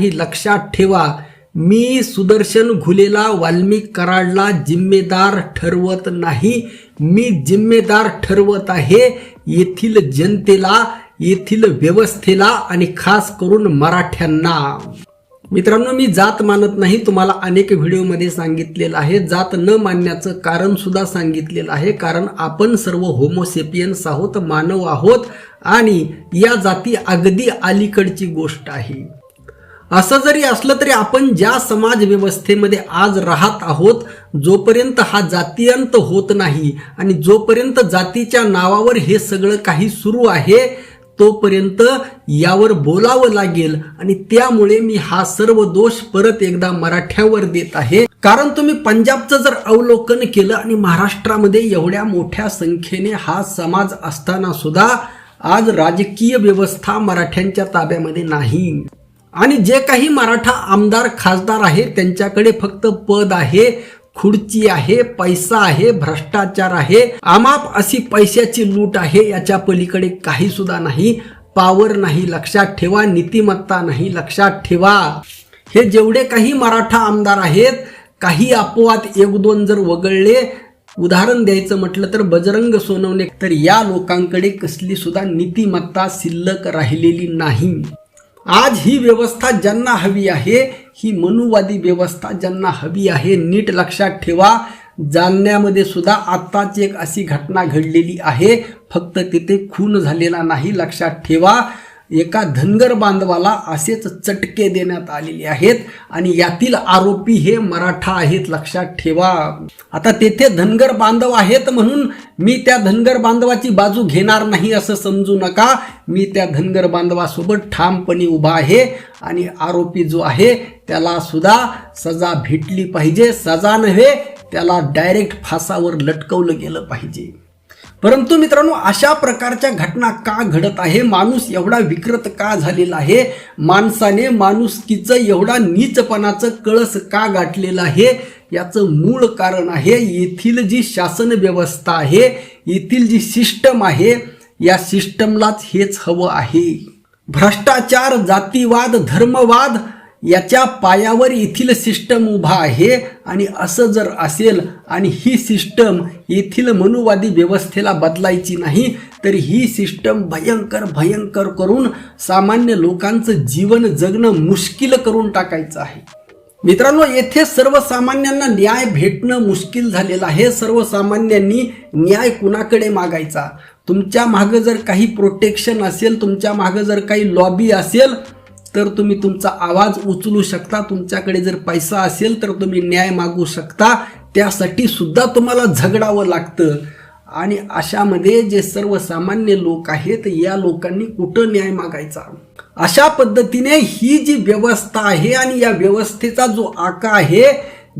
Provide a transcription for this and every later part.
ही लक्षात ठेवा मी सुदर्शन घुलेला वाल्मिक कराडला जिम्मेदार ठरवत नाही. मी जिम्मेदार ठरवत आहे येथील जनतेला येथील व्यवस्थेला आणि खास करून मराठ्यांना. मित्रांनो मी जात मानत नाही तुम्हाला अनेक व्हिडिओमध्ये सांगितलेलं आहे. जात न मानण्याचं कारण सुद्धा सांगितलेलं आहे कारण आपण सर्व होमोसेपियन्स आहोत मानव आहोत आणि या जाती अगदी अलीकडची गोष्ट आहे. असं जरी असलं तरी आपण ज्या समाज व्यवस्थेमध्ये आज राहत आहोत जोपर्यंत हा जातीयंत होत नाही आणि जोपर्यंत जातीच्या नावावर हे सगळं काही सुरू आहे तोपर्यंत यावर बोलावं लागेल आणि त्यामुळे मी हा सर्व दोष परत एकदा मराठ्यावर देत आहे. कारण तुम्ही पंजाबचं जर अवलोकन केलं आणि महाराष्ट्रामध्ये एवढ्या मोठ्या संख्येने हा समाज असताना सुद्धा आज राजकीय व्यवस्था मराठ्यांच्या ताब्यामध्ये नाही. आणि जे काही मराठा आमदार खासदार आहे त्यांच्याकडे फक्त पद आहे खुर्ची आहे पैसा आहे भ्रष्टाचार आहे आमाप अशी पैशाची लूट आहे याच्या पलीकडे काही सुद्धा नाही पावर नाही लक्षात ठेवा नीतिमत्ता नाही लक्षात ठेवा. हे जेवढे काही मराठा आमदार आहेत काही अपवाद एक दोन जर वगळले उदाहरण द्यायचं म्हटलं तर बजरंग सोनवणे तर या लोकांकडे कसली सुद्धा नीतिमत्ता शिल्लक राहिलेली नाही. आज ही व्यवस्था ज्यांना हवी आहे ही मनुवादी व्यवस्था ज्यांना हवी आहे नीट लक्षात ठेवा. जालन्यामध्ये सुद्धा आत्ताच एक अशी घटना घडलेली आहे. फक्त तिथे खून झालेला नाही लक्षात ठेवा. एका धनगर बांधवाला असेच चटके देण्यात आलेले आहेत आणि यातील आरोपी हे मराठा आहेत लक्षात ठेवा. आता तेथे धनगर बांधव आहेत म्हणून मी त्या धनगर बांधवाची बाजू घेणार नाही असं समजू नका. मी त्या धनगर बांधवासोबत ठामपणे उभा आहे आणि आरोपी जो आहे त्याला सुद्धा सजा भेटली पाहिजे. सजा नव्हे त्याला डायरेक्ट फासावर लटकवलं गेलं पाहिजे. परंतु मित्रांनो अशा प्रकारच्या घटना का घडत आहे? माणूस एवढा विकृत का झालेला आहे? माणसाने माणुसकीचं एवढा नीचपणाचं कळस का गाठलेलं आहे? याचं मूळ कारण आहे येथील जी शासन व्यवस्था आहे येथील जी सिस्टम आहे या सिस्टमलाच हेच हवं आहे. भ्रष्टाचार जातीवाद धर्मवाद याच्या पायावर येथील सिस्टम उभा आहे आणि असं जर असेल आणि ही सिस्टम येथील मनुवादी व्यवस्थेला बदलायची नाही तर ही सिस्टम भयंकर भयंकर करून सामान्य लोकांचं जीवन जगणं मुश्किल करून टाकायचं आहे. मित्रांनो येथे सर्वसामान्यांना न्याय भेटणं मुश्किल झालेलं आहे. सर्वसामान्यांनी न्याय कुणाकडे मागायचा? तुमच्या मागं जर काही प्रोटेक्शन असेल तुमच्या मागं जर काही लॉबी असेल तर तुम्ही तुमचा आवाज उचलू शकता. तुमच्याकडे जर पैसा असेल तर तुम्ही न्याय मागू शकता. त्यासाठी सुद्धा तुम्हाला झगडावं लागतं. आणि अशामध्ये जे सर्वसामान्य लोक आहेत या लोकांनी कुठं न्याय मागायचा? अशा पद्धतीने ही जी व्यवस्था आहे आणि या व्यवस्थेचा जो आका आहे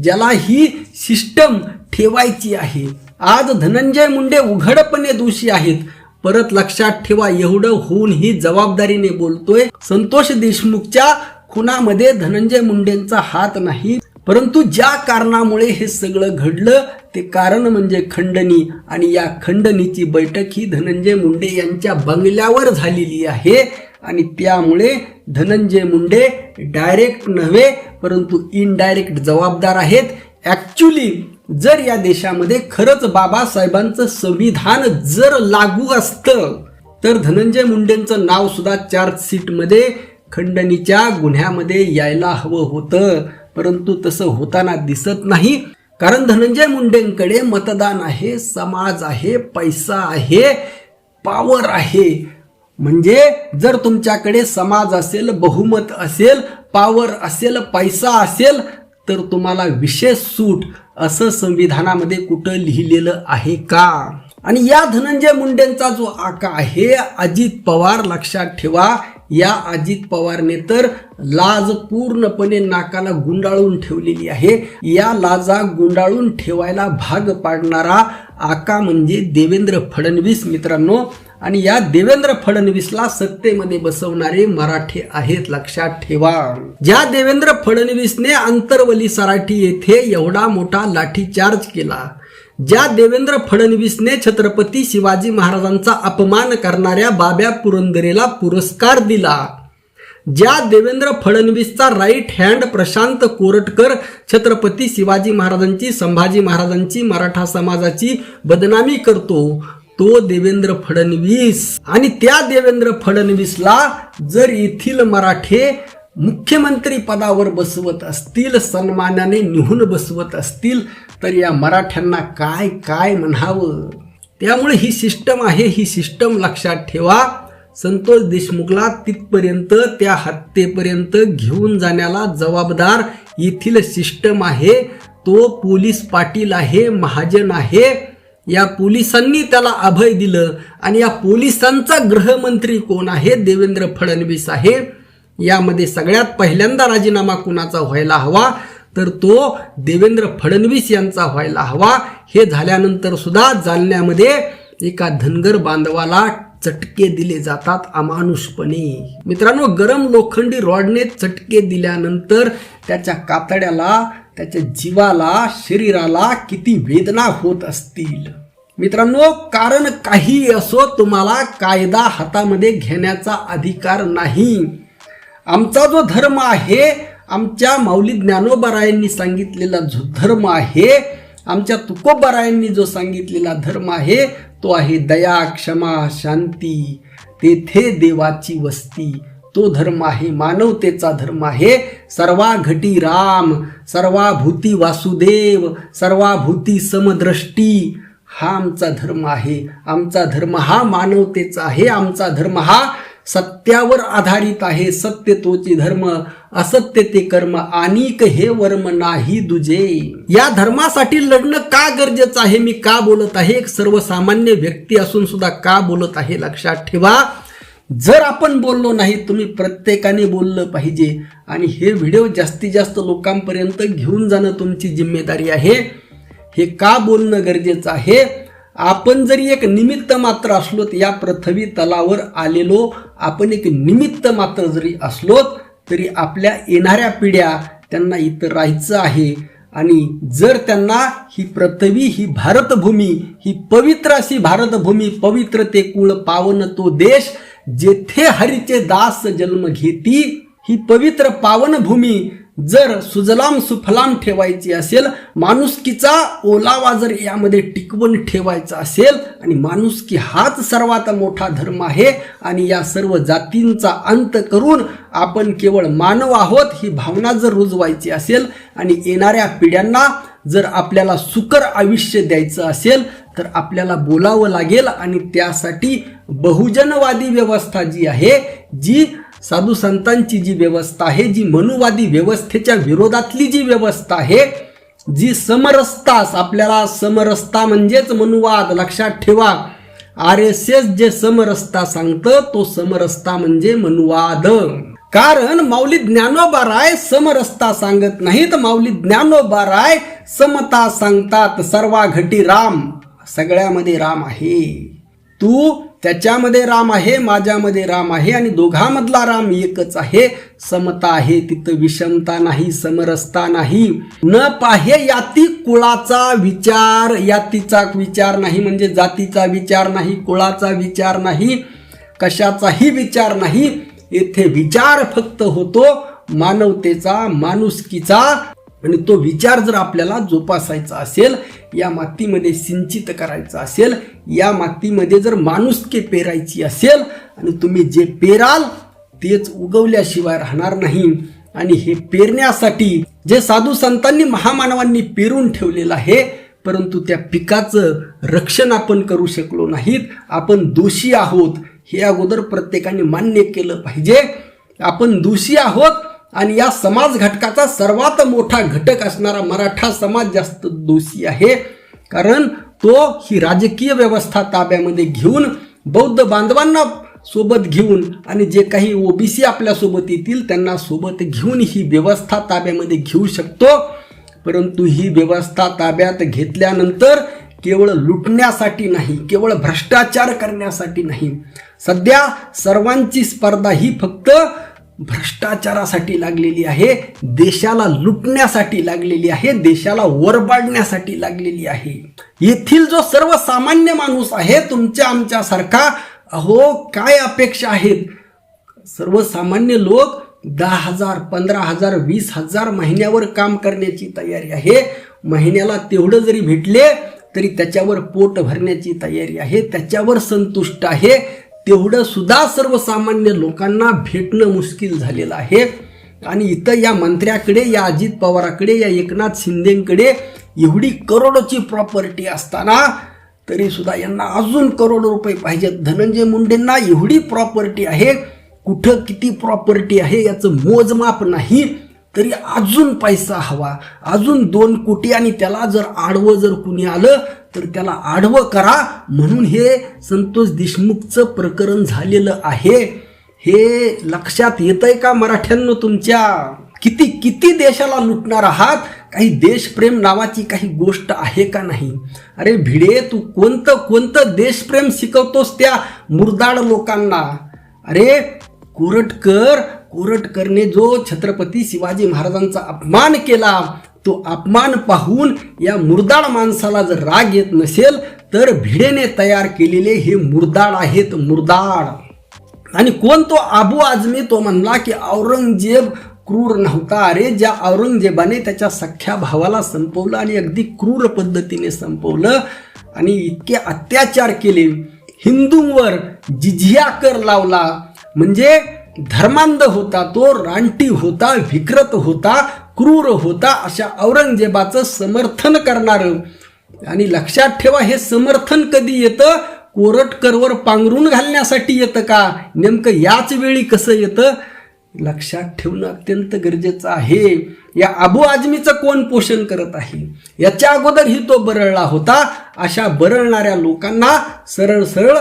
ज्याला ही सिस्टम ठेवायची आहे. आज धनंजय मुंडे उघडपणे दोषी आहेत. परत लक्षात ठेवा एवढं होऊन ही जबाबदारीने बोलतोय. संतोष देशमुखच्या खुनामध्ये धनंजय मुंडेंचा हात नाही. परंतु ज्या कारणामुळे हे सगळं घडलं ते कारण म्हणजे खंडणी. आणि या खंडणीची बैठक ही धनंजय मुंडे यांच्या बंगल्यावर झालेली आहे. आणि त्यामुळे धनंजय मुंडे डायरेक्ट नव्हे परंतु इनडायरेक्ट जबाबदार आहेत. ॲक्च्युली जर या देशामध्ये खरंच बाबासाहेबांचं संविधान जर लागू असतं तर धनंजय मुंडेंचं नाव सुद्धा चार्जशीटमध्ये खंडणीच्या गुन्ह्यामध्ये यायला हवं होतं. परंतु तसं होताना दिसत नाही. कारण धनंजय मुंडेंकडे मतदान आहे समाज आहे पैसा आहे पावर आहे. म्हणजे जर तुमच्याकडे समाज असेल बहुमत असेल पावर असेल पैसा असेल तर तुम्हाला विशेष सूट असं संविधानामध्ये कुठं लिहिलेलं आहे का? आणि या धनंजय मुंडेंचा जो आका आहे अजित पवार लक्षात ठेवा या अजित पवारने तर लाज पूर्णपणे नाकाला गुंडाळून ठेवलेली आहे. या लाजा गुंडाळून ठेवायला भाग पाडणारा आका म्हणजे देवेंद्र फडणवीस मित्रांनो. आणि या देवेंद्र फडणवीसला सत्तेमध्ये बसवणारे मराठे आहेत लक्षात ठेवा. ज्या देवेंद्र फडणवीसने अंतरवली सराठी येथे एवढा मोठा लाठीचार्ज केला ज्या देवेंद्र फडणवीसने छत्रपती शिवाजी महाराजांचा अपमान करणाऱ्या बाब्या पुरंदरेला पुरस्कार दिला. ज्या देवेंद्र फडणवीसचा राईट हँड प्रशांत कोरटकर छत्रपती शिवाजी महाराजांची संभाजी महाराजांची मराठा समाजाची बदनामी करतो तो देवेंद्र फडणवीस. आणि त्या देवेंद्र फडणवीसला जर येथील मराठे मुख्यमंत्री पदावर बसवत असतील सन्मानाने निहून बसवत असतील तर या मराठ्यांना काय काय म्हणावं? त्यामुळे ही सिस्टम आहे ही सिस्टम लक्षात ठेवा. संतोष देशमुखला तिथपर्यंत त्या हत्येपर्यंत घेऊन जाण्याला जबाबदार येथील सिस्टम आहे. तो पोलीस पाटील आहे महाजन आहे. या पोलिसांनी त्याला अभय दिलं. आणि या पोलिसांचा गृहमंत्री कोण आहे? देवेंद्र फडणवीस आहे. यामध्ये सगळ्यात पहिल्यांदा राजीनामा कुणाचा व्हायला हवा? तर तो देवेंद्र फडणवीस यांचा व्हायला हवा. हे झाल्यानंतर सुद्धा जालन्यामध्ये एका धनगर बांधवाला चटके दिले जातात अमानुषपणे. मित्रांनो गरम लोखंडी रॉडने चटके दिल्यानंतर त्याच्या कातड्याला त्याच्या जीवाला शरीराला किती वेदना होत असतील? मित्रांनो कारण काही असो तुम्हाला कायदा हातामध्ये घेण्याचा अधिकार नाही. आमचा जो धर्म आहे आमच्या माऊली ज्ञानोबरायांनी सांगितलेला जो धर्म आहे आमच्या तुकोबरायांनी जो सांगितलेला धर्म आहे तो आहे दया क्षमा शांती. तेथे देवाची वस्ती. तो धर्म आहे मानवतेचा धर्म आहे. सर्वाघटी राम सर्वाभूती वासुदेव सर्वाभूती समदृष्टी हा आमचा धर्म आहे. आमचा धर्म हा मानवतेचा आहे आमचा धर्म हा सत्यावर आधारित आहे सत्य तोची धर्म असत्य ते कर्म अनिक हे वर्म नाही दुजे. या धर्मासाठी लढणं का गरजेचं आहे मी का बोलत आहे? एक सर्वसामान्य व्यक्ती असून सुद्धा का बोलत आहे लक्षात ठेवा. जर आपण बोललो नाही तुम्ही प्रत्येकाने बोललं पाहिजे. आणि हे व्हिडिओ जास्तीत जास्त लोकांपर्यंत घेऊन जाणं तुमची जिम्मेदारी आहे. हे का बोलणं गरजेचं आहे? आपण जरी एक निमित्त मात्र असलोत या पृथ्वी तलावर आलेलो आपण एक निमित्त मात्र जरी असलोत तरी आपल्या येणाऱ्या पिढ्या त्यांना इथं राहायचं आहे. आणि जर त्यांना ही पृथ्वी ही भारतभूमी ही पवित्र अशी भारतभूमी पवित्र ते कुळ पावन तो देश जेथे हरीचे दास जन्म घेती ही पवित्र पावन भूमी जर सुजलाम सुफलाम ठेवायची असेल माणुसकीचा ओलावा जर यामध्ये टिकवून ठेवायचा असेल आणि माणुसकी हाच सर्वात मोठा धर्म आहे आणि या सर्व जातींचा अंत करून आपण केवळ मानव आहोत ही भावना जर रुजवायची असेल आणि येणाऱ्या पिढ्यांना जर आपल्याला सुकर आयुष्य द्यायचं असेल तर आपल्याला बोलावं लागेल आणि त्यासाठी बहुजनवादी व्यवस्था जी आहे जी साधू संतांची जी व्यवस्था आहे जी मनुवादी व्यवस्थेच्या विरोधातली जी व्यवस्था आहे जी समरसतास आपल्याला समरसता म्हणजेच मनुवाद लक्षात ठेवा. आर एस एस जे समरस्ता सांगतं तो समरस्ता म्हणजे मनुवाद. कारण माऊली ज्ञानोबा राय समरस्ता सांगत नाहीत माऊली ज्ञानोबा राय समता सांगतात सर्वा घटी राम सगळ्यामध्ये राम आहे. तू त्याच्यामध्ये राम आहे माझ्यामध्ये राम आहे आणि दोघांमधला राम एकच आहे. समता आहे तिथं विषमता नाही समरसता नाही. न पाहे याती कुळाचा विचार यातीचा विचार नाही म्हणजे जातीचा विचार नाही कुळाचा विचार नाही कशाचाही विचार नाही. येथे विचार फक्त होतो मानवतेचा माणुसकीचा. आणि तो विचार जर आपल्याला जोपासायचा असेल या मातीमध्ये सिंचित करायचा असेल या मातीमध्ये जर माणुसके पेरायची असेल आणि तुम्ही जे पेराल तेच उगवल्याशिवाय राहणार नाही. आणि हे पेरण्यासाठी जे साधू संतांनी महामानवांनी पेरून ठेवलेलं आहे परंतु त्या पिकाचं रक्षण आपण करू शकलो नाहीत. आपण दोषी आहोत. हे अगोदर प्रत्येकाने मान्य केलं पाहिजे. आपण दोषी आहोत आणि या समाज घटकाचा सर्वात मोठा घटक असणारा मराठा समाज जास्त दोषी आहे. कारण तो ही राजकीय व्यवस्था ताब्यामध्ये घेऊन बौद्ध बांधवांना सोबत घेऊन आणि जे काही ओबीसी आपल्यासोबत येतील त्यांना सोबत घेऊन ही व्यवस्था ताब्यामध्ये घेऊ शकतो. परंतु ही व्यवस्था ताब्यात घेतल्यानंतर केवळ लुटण्यासाठी नाही केवळ भ्रष्टाचार करण्यासाठी नाही. सध्या सर्वांची स्पर्धा ही फक्त भ्रष्टाचारासाठी लागलेली आहे देशाला लुटण्यासाठी लागलेली आहे देशाला वरबाडण्यासाठी लागलेली आहे. येथील जो सर्वसामान्य माणूस आहे तुमच्या आमच्यासारखा अहो काय अपेक्षा आहेत? सर्वसामान्य लोक दहा हजार पंधरा हजार वीस हजार महिन्यावर काम करण्याची तयारी आहे. महिन्याला तेवढं जरी भेटले तरी त्याच्यावर पोट भरण्याची तयारी आहे. त्याच्यावर संतुष्ट आहे. तेवढं सुद्धा सर्वसामान्य लोकांना भेटणं मुश्किल झालेलं आहे. आणि इथं या मंत्र्याकडे या अजित पवाराकडे या एकनाथ शिंदेकडे एवढी करोडोची प्रॉपर्टी असताना तरी सुद्धा यांना अजून करोडो रुपये पाहिजेत. धनंजय मुंडेंना एवढी प्रॉपर्टी आहे. कुठं किती प्रॉपर्टी आहे याचं मोजमाप नाही. तरी अजून पैसा हवा. अजून दोन कोटी आणि त्याला जर आडवं जर कुणी आलं तर त्याला आडवं करा. म्हणून हे संतोष देशमुखचं प्रकरण झालेलं आहे. हे लक्षात येतंय का मराठ्यांनो तुमच्या? किती किती देशाला लुटणार आहात? काही देशप्रेम नावाची काही गोष्ट आहे का नाही? अरे भिडे तू कोणतं कोणतं देशप्रेम शिकवतोस त्या मुरदाड लोकांना? अरे कोरटकर कोरटकरने जो छत्रपती शिवाजी महाराजांचा अपमान केला तो अपमान पाहून या मुरदाड माणसाला जर राग येत नसेल तर भिडेने तयार केलेले हे मुरदाड आहेत मुरदाड. आणि कोण तो आबू आजमी तो म्हणला की औरंगजेब क्रूर नव्हता. अरे ज्या औरंगजेबाने त्याच्या सख्ख्या भावाला संपवलं आणि अगदी क्रूर पद्धतीने संपवलं आणि इतके अत्याचार केले हिंदूंवर जिझिया कर लावला. म्हणजे धर्मांध होता तो रानटी होता विकृत होता क्रूर होता अशा औरंगजेबाचं समर्थन करणारं. आणि लक्षात ठेवा हे समर्थन कधी येतं? कोरटकरवर पांघरून घालण्यासाठी येतं का? नेमकं याच वेळी कसं येतं? लक्षात ठेवणं अत्यंत गरजेचं आहे. या अबू आजमीचं कोण पोषण करत आहे? याच्या अगोदरही तो बरळला होता. अशा बरळणाऱ्या लोकांना सरळ सरळ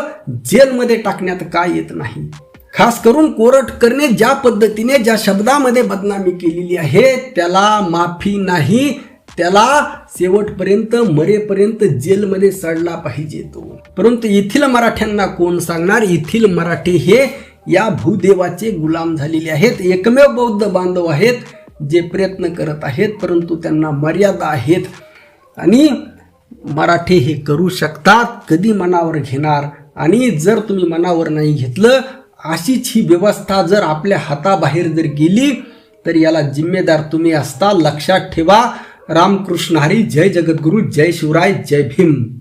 जेलमध्ये टाकण्यात का येत नाही. खास करून कोरटकरने ज्या पद्धतीने ज्या शब्दामध्ये बदनामी केलेली आहे त्याला माफी नाही. त्याला शेवटपर्यंत मरेपर्यंत जेलमध्ये सडला पाहिजे तो. परंतु येथील मराठ्यांना कोण सांगणार? येथील मराठी हे या भूदेवाचे गुलाम झालेले आहेत. एकमेव बौद्ध बांधव आहेत जे प्रयत्न करत आहेत परंतु त्यांना मर्यादा आहेत. आणि मराठी हे करू शकतात कधी मनावर घेणार? आणि जर तुम्ही मनावर नाही घेतलं अशीच ही व्यवस्था जर आपल्या हाताबाहेर जर गेली तर याला जिम्मेदार तुम्ही असता. लक्षात ठेवा. रामकृष्ण हरी. जय जगद्गुरु. जय शिवराय. जय भीम.